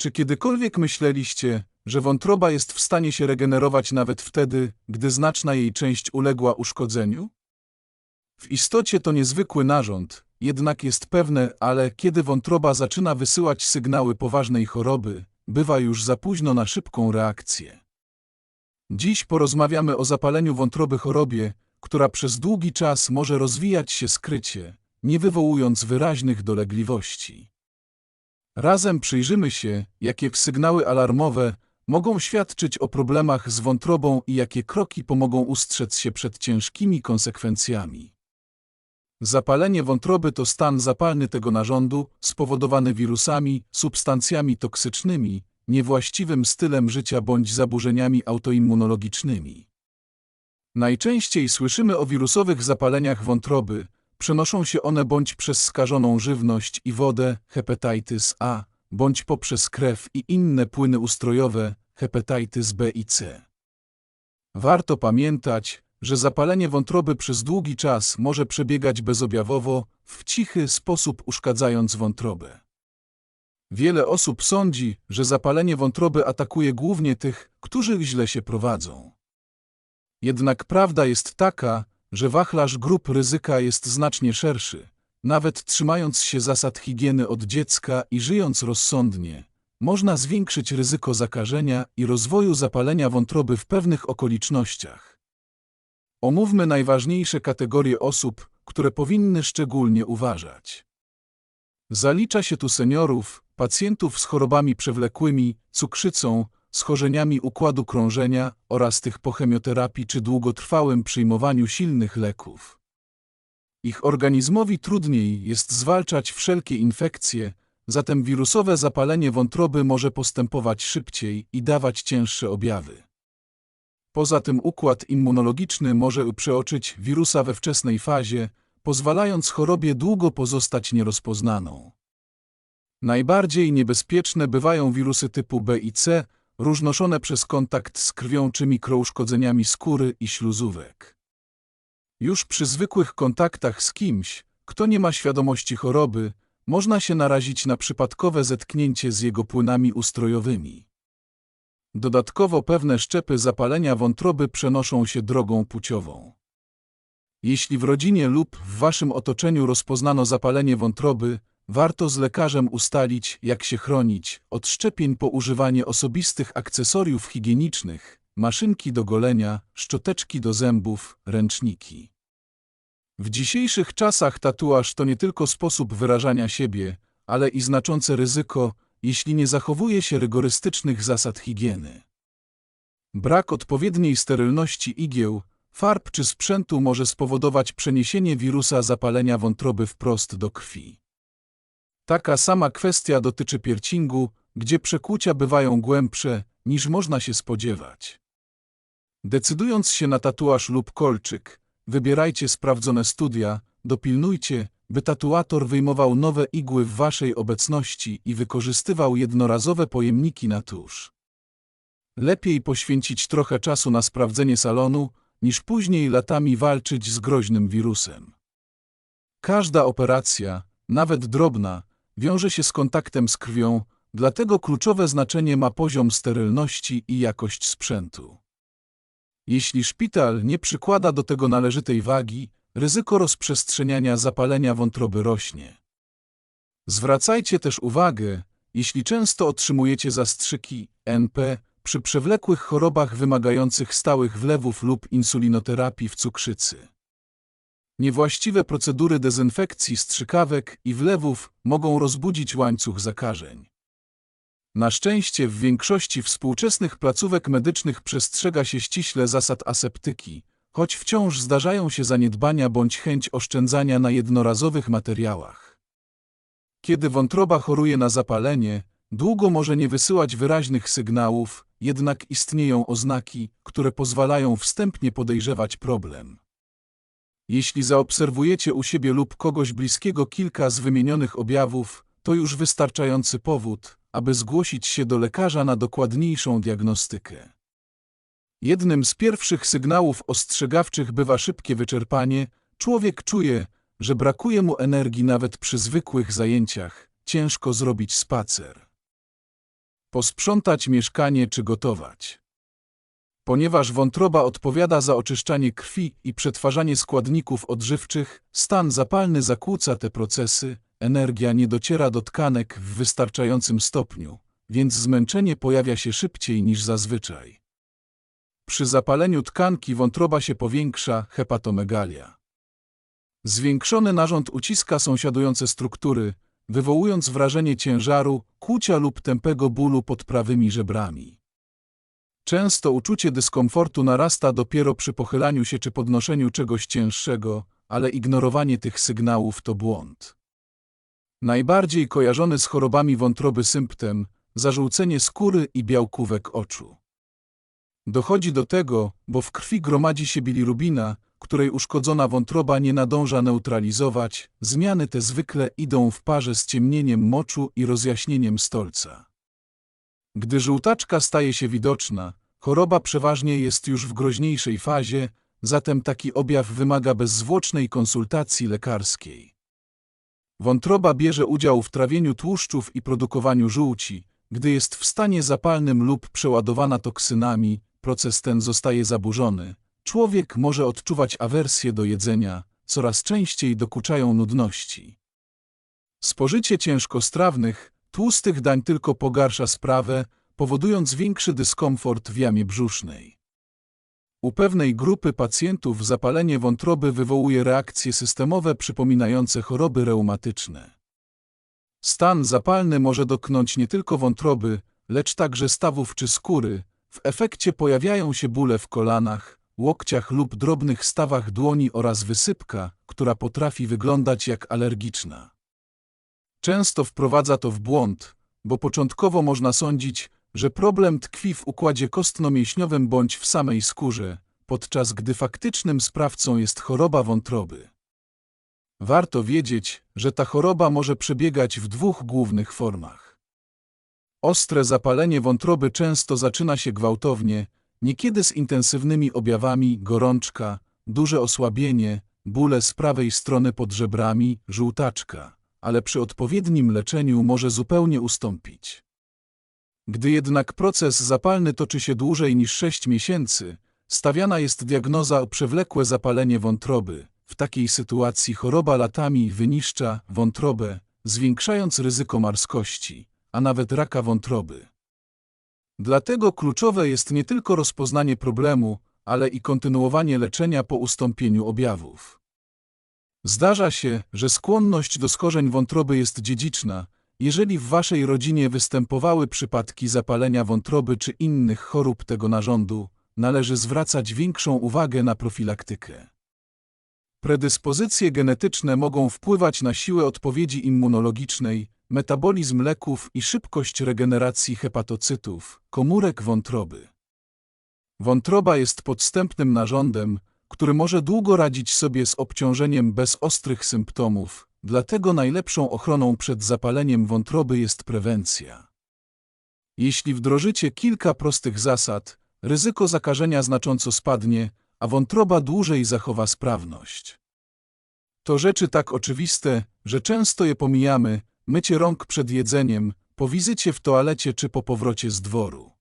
Czy kiedykolwiek myśleliście, że wątroba jest w stanie się regenerować nawet wtedy, gdy znaczna jej część uległa uszkodzeniu? W istocie to niezwykły narząd, jednak jest pewne, ale kiedy wątroba zaczyna wysyłać sygnały poważnej choroby, bywa już za późno na szybką reakcję. Dziś porozmawiamy o zapaleniu wątroby chorobie, która przez długi czas może rozwijać się skrycie, nie wywołując wyraźnych dolegliwości. Razem przyjrzymy się, jakie sygnały alarmowe mogą świadczyć o problemach z wątrobą i jakie kroki pomogą ustrzec się przed ciężkimi konsekwencjami. Zapalenie wątroby to stan zapalny tego narządu spowodowany wirusami, substancjami toksycznymi, niewłaściwym stylem życia bądź zaburzeniami autoimmunologicznymi. Najczęściej słyszymy o wirusowych zapaleniach wątroby, przenoszą się one bądź przez skażoną żywność i wodę, hepatitis A, bądź poprzez krew i inne płyny ustrojowe, hepatitis B i C. Warto pamiętać, że zapalenie wątroby przez długi czas może przebiegać bezobjawowo, w cichy sposób uszkadzając wątrobę. Wiele osób sądzi, że zapalenie wątroby atakuje głównie tych, którzy źle się prowadzą. Jednak prawda jest taka, że wachlarz grup ryzyka jest znacznie szerszy. Nawet trzymając się zasad higieny od dziecka i żyjąc rozsądnie, można zwiększyć ryzyko zakażenia i rozwoju zapalenia wątroby w pewnych okolicznościach. Omówmy najważniejsze kategorie osób, które powinny szczególnie uważać. Zalicza się tu seniorów, pacjentów z chorobami przewlekłymi, cukrzycą, schorzeniami układu krążenia oraz tych po chemioterapii czy długotrwałym przyjmowaniu silnych leków. Ich organizmowi trudniej jest zwalczać wszelkie infekcje, zatem wirusowe zapalenie wątroby może postępować szybciej i dawać cięższe objawy. Poza tym układ immunologiczny może przeoczyć wirusa we wczesnej fazie, pozwalając chorobie długo pozostać nierozpoznaną. Najbardziej niebezpieczne bywają wirusy typu B i C, różnoszone przez kontakt z krwią czy mikrouszkodzeniami skóry i śluzówek. Już przy zwykłych kontaktach z kimś, kto nie ma świadomości choroby, można się narazić na przypadkowe zetknięcie z jego płynami ustrojowymi. Dodatkowo pewne szczepy zapalenia wątroby przenoszą się drogą płciową. Jeśli w rodzinie lub w waszym otoczeniu rozpoznano zapalenie wątroby, warto z lekarzem ustalić, jak się chronić, od szczepień po używanie osobistych akcesoriów higienicznych, maszynki do golenia, szczoteczki do zębów, ręczniki. W dzisiejszych czasach tatuaż to nie tylko sposób wyrażania siebie, ale i znaczące ryzyko, jeśli nie zachowuje się rygorystycznych zasad higieny. Brak odpowiedniej sterylności igieł, farb czy sprzętu może spowodować przeniesienie wirusa zapalenia wątroby wprost do krwi. Taka sama kwestia dotyczy piercingu, gdzie przekłucia bywają głębsze, niż można się spodziewać. Decydując się na tatuaż lub kolczyk, wybierajcie sprawdzone studia, dopilnujcie, by tatuator wyjmował nowe igły w waszej obecności i wykorzystywał jednorazowe pojemniki na tusz. Lepiej poświęcić trochę czasu na sprawdzenie salonu, niż później latami walczyć z groźnym wirusem. Każda operacja, nawet drobna, wiąże się z kontaktem z krwią, dlatego kluczowe znaczenie ma poziom sterylności i jakość sprzętu. Jeśli szpital nie przykłada do tego należytej wagi, ryzyko rozprzestrzeniania zapalenia wątroby rośnie. Zwracajcie też uwagę, jeśli często otrzymujecie zastrzyki NP przy przewlekłych chorobach wymagających stałych wlewów lub insulinoterapii w cukrzycy. Niewłaściwe procedury dezynfekcji strzykawek i wlewów mogą rozbudzić łańcuch zakażeń. Na szczęście w większości współczesnych placówek medycznych przestrzega się ściśle zasad aseptyki, choć wciąż zdarzają się zaniedbania bądź chęć oszczędzania na jednorazowych materiałach. Kiedy wątroba choruje na zapalenie, długo może nie wysyłać wyraźnych sygnałów, jednak istnieją oznaki, które pozwalają wstępnie podejrzewać problem. Jeśli zaobserwujecie u siebie lub kogoś bliskiego kilka z wymienionych objawów, to już wystarczający powód, aby zgłosić się do lekarza na dokładniejszą diagnostykę. Jednym z pierwszych sygnałów ostrzegawczych bywa szybkie wyczerpanie, człowiek czuje, że brakuje mu energii nawet przy zwykłych zajęciach, ciężko zrobić spacer. posprzątać mieszkanie czy gotować. Ponieważ wątroba odpowiada za oczyszczanie krwi i przetwarzanie składników odżywczych, stan zapalny zakłóca te procesy, energia nie dociera do tkanek w wystarczającym stopniu, więc zmęczenie pojawia się szybciej niż zazwyczaj. Przy zapaleniu tkanki wątroba się powiększa, hepatomegalia. Zwiększony narząd uciska sąsiadujące struktury, wywołując wrażenie ciężaru, kłucia lub tępego bólu pod prawymi żebrami. Często uczucie dyskomfortu narasta dopiero przy pochylaniu się czy podnoszeniu czegoś cięższego, ale ignorowanie tych sygnałów to błąd. Najbardziej kojarzony z chorobami wątroby symptom zażółcenie skóry i białkówek oczu. Dochodzi do tego, bo w krwi gromadzi się bilirubina, której uszkodzona wątroba nie nadąża neutralizować, zmiany te zwykle idą w parze z ciemnieniem moczu i rozjaśnieniem stolca. Gdy żółtaczka staje się widoczna, choroba przeważnie jest już w groźniejszej fazie, zatem taki objaw wymaga bezzwłocznej konsultacji lekarskiej. Wątroba bierze udział w trawieniu tłuszczów i produkowaniu żółci. Gdy jest w stanie zapalnym lub przeładowana toksynami, proces ten zostaje zaburzony. Człowiek może odczuwać awersję do jedzenia, coraz częściej dokuczają nudności. Spożycie ciężkostrawnych, tłustych dań tylko pogarsza sprawę, powodując większy dyskomfort w jamie brzusznej. U pewnej grupy pacjentów zapalenie wątroby wywołuje reakcje systemowe przypominające choroby reumatyczne. Stan zapalny może dotknąć nie tylko wątroby, lecz także stawów czy skóry. W efekcie pojawiają się bóle w kolanach, łokciach lub drobnych stawach dłoni oraz wysypka, która potrafi wyglądać jak alergiczna. Często wprowadza to w błąd, bo początkowo można sądzić, że problem tkwi w układzie kostno-mięśniowym bądź w samej skórze, podczas gdy faktycznym sprawcą jest choroba wątroby. Warto wiedzieć, że ta choroba może przebiegać w dwóch głównych formach. Ostre zapalenie wątroby często zaczyna się gwałtownie, niekiedy z intensywnymi objawami gorączka, duże osłabienie, bóle z prawej strony pod żebrami, żółtaczka, ale przy odpowiednim leczeniu może zupełnie ustąpić. Gdy jednak proces zapalny toczy się dłużej niż 6 miesięcy, stawiana jest diagnoza o przewlekłe zapalenie wątroby. W takiej sytuacji choroba latami wyniszcza wątrobę, zwiększając ryzyko marskości, a nawet raka wątroby. Dlatego kluczowe jest nie tylko rozpoznanie problemu, ale i kontynuowanie leczenia po ustąpieniu objawów. Zdarza się, że skłonność do skorzeń wątroby jest dziedziczna, jeżeli w waszej rodzinie występowały przypadki zapalenia wątroby czy innych chorób tego narządu, należy zwracać większą uwagę na profilaktykę. Predyspozycje genetyczne mogą wpływać na siłę odpowiedzi immunologicznej, metabolizm leków i szybkość regeneracji hepatocytów, komórek wątroby. Wątroba jest podstępnym narządem, który może długo radzić sobie z obciążeniem bez ostrych symptomów, dlatego najlepszą ochroną przed zapaleniem wątroby jest prewencja. Jeśli wdrożycie kilka prostych zasad, ryzyko zakażenia znacząco spadnie, a wątroba dłużej zachowa sprawność. To rzeczy tak oczywiste, że często je pomijamy, mycie rąk przed jedzeniem, po wizycie w toalecie czy po powrocie z dworu.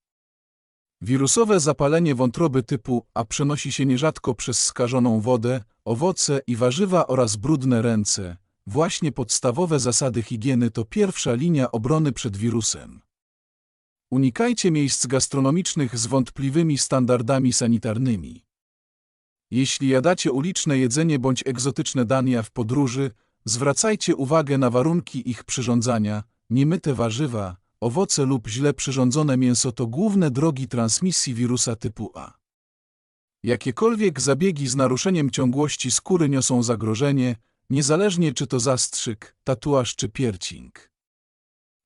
Wirusowe zapalenie wątroby typu A przenosi się nierzadko przez skażoną wodę, owoce i warzywa oraz brudne ręce. Właśnie podstawowe zasady higieny to pierwsza linia obrony przed wirusem. Unikajcie miejsc gastronomicznych z wątpliwymi standardami sanitarnymi. Jeśli jadacie uliczne jedzenie bądź egzotyczne dania w podróży, zwracajcie uwagę na warunki ich przyrządzania, niemyte warzywa, owoce lub źle przyrządzone mięso to główne drogi transmisji wirusa typu A. Jakiekolwiek zabiegi z naruszeniem ciągłości skóry niosą zagrożenie, niezależnie czy to zastrzyk, tatuaż czy piercing.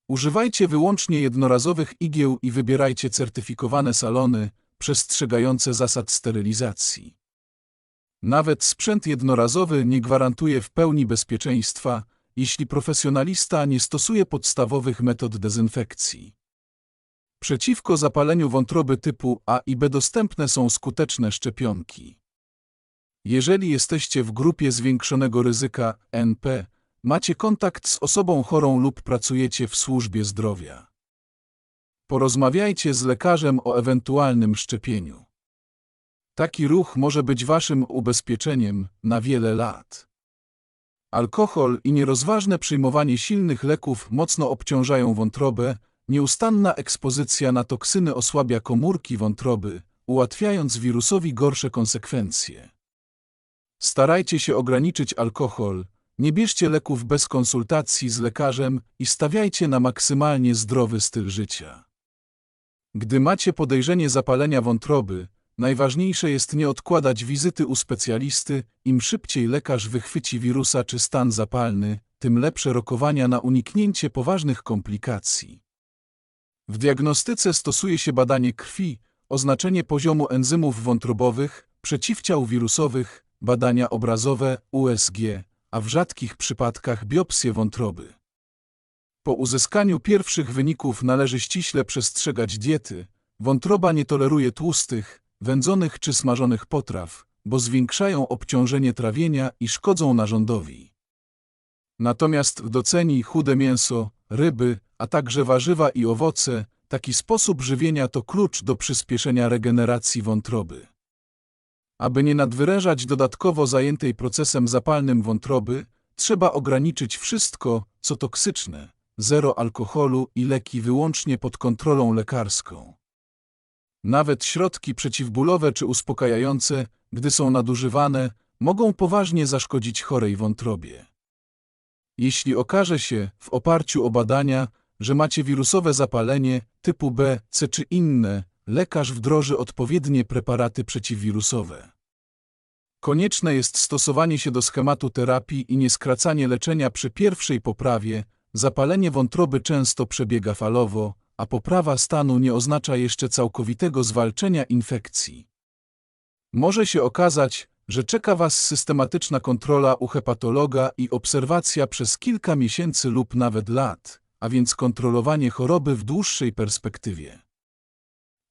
Używajcie wyłącznie jednorazowych igieł i wybierajcie certyfikowane salony, przestrzegające zasad sterylizacji. Nawet sprzęt jednorazowy nie gwarantuje w pełni bezpieczeństwa, jeśli profesjonalista nie stosuje podstawowych metod dezynfekcji. Przeciwko zapaleniu wątroby typu A i B dostępne są skuteczne szczepionki. Jeżeli jesteście w grupie zwiększonego ryzyka NP, macie kontakt z osobą chorą lub pracujecie w służbie zdrowia. Porozmawiajcie z lekarzem o ewentualnym szczepieniu. Taki ruch może być waszym ubezpieczeniem na wiele lat. Alkohol i nierozważne przyjmowanie silnych leków mocno obciążają wątrobę, nieustanna ekspozycja na toksyny osłabia komórki wątroby, ułatwiając wirusowi gorsze konsekwencje. Starajcie się ograniczyć alkohol, nie bierzcie leków bez konsultacji z lekarzem i stawiajcie na maksymalnie zdrowy styl życia. Gdy macie podejrzenie zapalenia wątroby, najważniejsze jest nie odkładać wizyty u specjalisty, im szybciej lekarz wychwyci wirusa czy stan zapalny, tym lepsze rokowania na uniknięcie poważnych komplikacji. W diagnostyce stosuje się badanie krwi, oznaczenie poziomu enzymów wątrobowych, przeciwciał wirusowych, badania obrazowe USG, a w rzadkich przypadkach biopsję wątroby. Po uzyskaniu pierwszych wyników należy ściśle przestrzegać diety. Wątroba nie toleruje tłustych, wędzonych czy smażonych potraw, bo zwiększają obciążenie trawienia i szkodzą narządowi. Natomiast doceni chude mięso, ryby, a także warzywa i owoce, taki sposób żywienia to klucz do przyspieszenia regeneracji wątroby. Aby nie nadwyrężać dodatkowo zajętej procesem zapalnym wątroby, trzeba ograniczyć wszystko, co toksyczne, zero alkoholu i leki wyłącznie pod kontrolą lekarską. Nawet środki przeciwbólowe czy uspokajające, gdy są nadużywane, mogą poważnie zaszkodzić chorej wątrobie. Jeśli okaże się, w oparciu o badania, że macie wirusowe zapalenie typu B, C czy inne, lekarz wdroży odpowiednie preparaty przeciwwirusowe. Konieczne jest stosowanie się do schematu terapii i nieskracanie leczenia przy pierwszej poprawie. Zapalenie wątroby często przebiega falowo, a poprawa stanu nie oznacza jeszcze całkowitego zwalczenia infekcji. Może się okazać, że czeka Was systematyczna kontrola u hepatologa i obserwacja przez kilka miesięcy lub nawet lat, a więc kontrolowanie choroby w dłuższej perspektywie.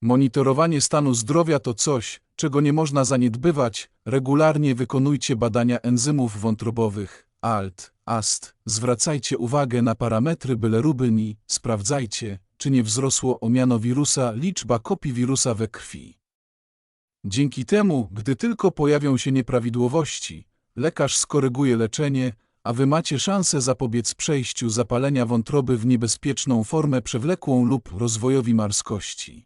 Monitorowanie stanu zdrowia to coś, czego nie można zaniedbywać. Regularnie wykonujcie badania enzymów wątrobowych, ALT, AST, zwracajcie uwagę na parametry bilirubini, sprawdzajcie, czy nie wzrosło o miano wirusa liczba kopii wirusa we krwi. Dzięki temu, gdy tylko pojawią się nieprawidłowości, lekarz skoryguje leczenie, a wy macie szansę zapobiec przejściu zapalenia wątroby w niebezpieczną formę przewlekłą lub rozwojowi marskości.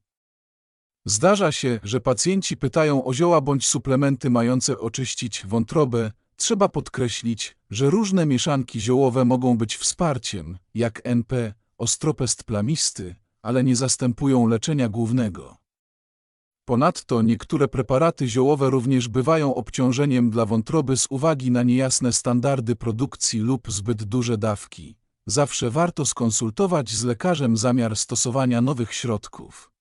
Zdarza się, że pacjenci pytają o zioła bądź suplementy mające oczyścić wątrobę. Trzeba podkreślić, że różne mieszanki ziołowe mogą być wsparciem, jak NP, ostropest plamisty, ale nie zastępują leczenia głównego. Ponadto niektóre preparaty ziołowe również bywają obciążeniem dla wątroby z uwagi na niejasne standardy produkcji lub zbyt duże dawki. Zawsze warto skonsultować z lekarzem zamiar stosowania nowych środków.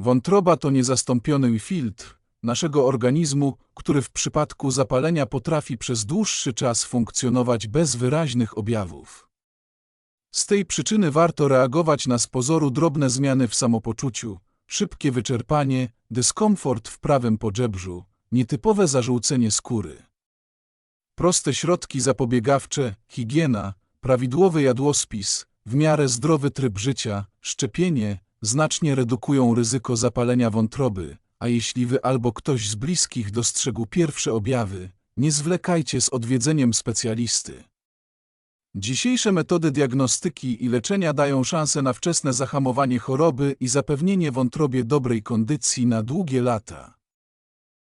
Wątroba to niezastąpiony filtr naszego organizmu, który w przypadku zapalenia potrafi przez dłuższy czas funkcjonować bez wyraźnych objawów. Z tej przyczyny warto reagować na z pozoru drobne zmiany w samopoczuciu, szybkie wyczerpanie, dyskomfort w prawym podżebrzu, nietypowe zażółcenie skóry. Proste środki zapobiegawcze, higiena, prawidłowy jadłospis, w miarę zdrowy tryb życia, szczepienie znacznie redukują ryzyko zapalenia wątroby, a jeśli wy albo ktoś z bliskich dostrzegł pierwsze objawy, nie zwlekajcie z odwiedzeniem specjalisty. Dzisiejsze metody diagnostyki i leczenia dają szansę na wczesne zahamowanie choroby i zapewnienie wątrobie dobrej kondycji na długie lata.